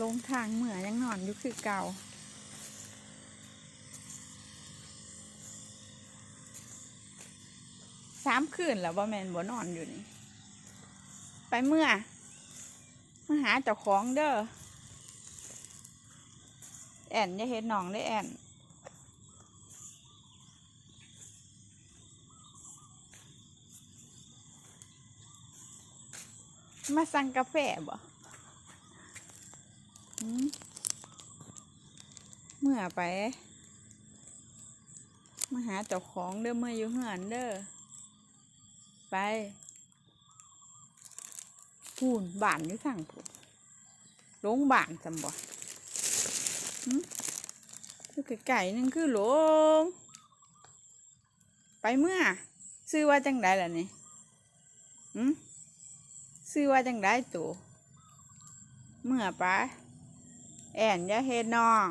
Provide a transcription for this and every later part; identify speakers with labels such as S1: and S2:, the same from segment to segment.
S1: ลงทางเหมือยังนอนอยู่คือเก่า สามคืนแล้วบ่แมนบ่นอนอยู่นี่ ไปเมื่อมาหาเจ้าของเด้อ แอนอย่าเห็นหนองได้แอนมาสั่งกาแฟบ่ เมื่อไป มาหาเจ้าของเด้อเมื่ออยู่เหือนเด้อ ไปพูนบ้านอยู่ทางพูลงบ้านจำบ่หืมอยู่ไก่นึงคือหลง ไปเมื่อ ซื้อว่าจังไดล่ะนี่หืมซื้อว่าจังได้ตัวเมื่อไป แอนอย่าเฮ็ดน้อง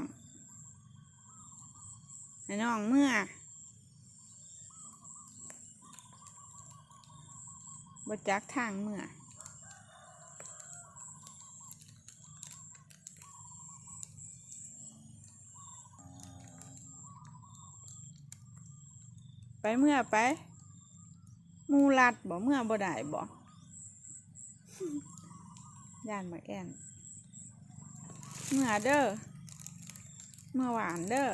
S1: ให้น้องเมื่อบ่จักทางเมื่อไปเมื่อไป มูลัดบ่เมื่อบ่ได้บ่ย่านมาแอน เมื่อเด้อเมื่อหวานเด้อ